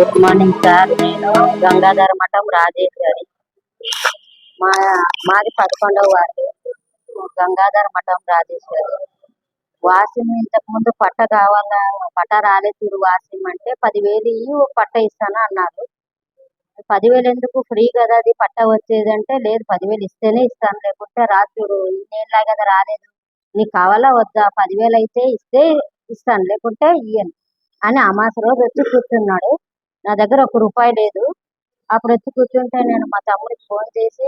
Good morning sir నేను గంగాధర మఠం రాజేశ్వరి మా మాది పదకొండవ వార్డు. గంగాధర మఠం రాజేశ్వరి వాసిం ఇంతకు ముందు పట్ట కావాలా పట్ట రాలేదు చూడు వాసిం అంటే పదివేలు ఇవి పట్ట ఇస్తాను అన్నారు. పదివేలు ఎందుకు? ఫ్రీ కదా అది పట్ట వచ్చేది అంటే లేదు పదివేలు ఇస్తేనే ఇస్తాను. లేకుంటే రాదు చూడు ఇన్నేళ్ళ కదా రాలేదు. నీకు కావాలా వద్దా? పదివేలు అయితే ఇస్తే ఇస్తాను. లేకుంటే ఇయ్యను అని అమాస రోజు వచ్చి కూర్చున్నాడు. నా దగ్గర ఒక రూపాయి లేదు. అప్పుడు వచ్చి కూర్చుంటే నేను మా తమ్ముడికి ఫోన్ చేసి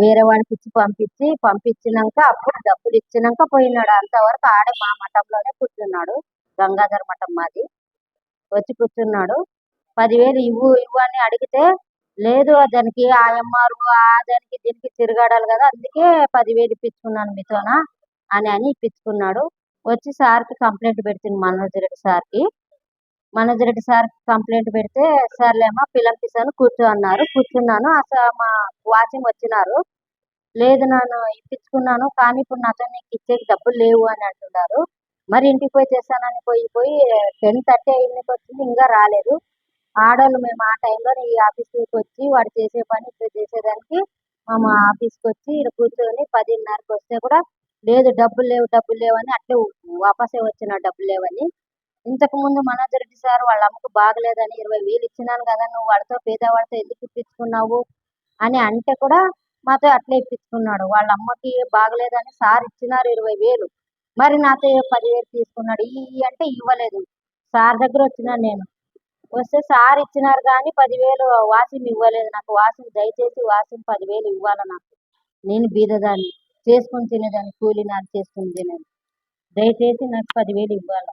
వేరే వాడికి ఇచ్చి పంపించి పంపించినాక అప్పుడు డబ్బులు ఇచ్చినాక పోయినాడు. అంతవరకు ఆడే మా మఠంలోనే కూర్చున్నాడు. గంగాధర్ మఠం మాది. వచ్చి కూర్చున్నాడు. పదివేలు ఇవ్వు ఇవ్వు అని అడిగితే లేదు దానికి ఆయమ్మారు ఆ దానికి దీనికి తిరగాడాలి కదా అందుకే పదివేలు ఇప్పించుకున్నాను మీతోన అని అని ఇప్పించుకున్నాడు. వచ్చి సార్కి కంప్లైంట్ పెడుతుంది మనోజ్ రెడ్డి సార్కి. మనోజ్ సార్ కంప్లైంట్ పెడితే సర్లేమ్మా పిలిపిస్తాను కూర్చో అన్నారు. కూర్చున్నాను. అసలు మా వాచింగ్ వచ్చినారు. లేదు నన్ను ఇప్పించుకున్నాను కానీ ఇప్పుడు నాతో నీకు ఇచ్చేకి డబ్బులు లేవు అని అంటున్నారు. మరి ఇంటికి పోయి చేస్తానని పోయి పోయి టెన్ థర్టీ అయిందికి వచ్చింది ఇంకా రాలేదు. ఆడవాళ్ళు మేము ఆ టైంలో ఈ ఆఫీస్కి వచ్చి వాడు చేసే పని ఇట్లా చేసేదానికి మా ఆఫీస్కి వచ్చి ఇక్కడ కూర్చొని పదిన్నరకి వస్తే కూడా లేదు డబ్బులు లేవు డబ్బులు లేవని అట్లే వాపసే వచ్చిన డబ్బులు లేవని. ఇంతకు ముందు మనోజ్ రెడ్డి సార్ వాళ్ళ అమ్మకు బాగలేదని ఇరవై వేలు ఇచ్చినాను కదా నువ్వు వాళ్ళతో పేదవాడితో ఎందుకు ఇప్పించుకున్నావు అని అంటే కూడా మాతో అట్లే ఇప్పించుకున్నాడు. వాళ్ళ అమ్మకి బాగలేదని సార్ ఇచ్చినారు ఇరవై వేలు. మరి నాతో పదివేలు తీసుకున్నాడు? ఈ అంటే ఇవ్వలేదు. సార్ దగ్గర వచ్చినాను నేను. వస్తే సార్ ఇచ్చినారు కానీ పదివేలు వాసిం ఇవ్వలేదు నాకు. వాసిం దయచేసి వాసిం పదివేలు ఇవ్వాలి నాకు. నేను బీదదాన్ని. చేసుకుని తినేదాన్ని కూలి నాకు చేసుకుని తినేది. దయచేసి నాకు పదివేలు ఇవ్వాలి?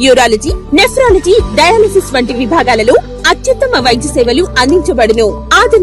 urology nephrology dialysis వంటి విభాగాలలో అత్యుత్తమ వైద్య సేవలు అందించబడును. ఆధునిక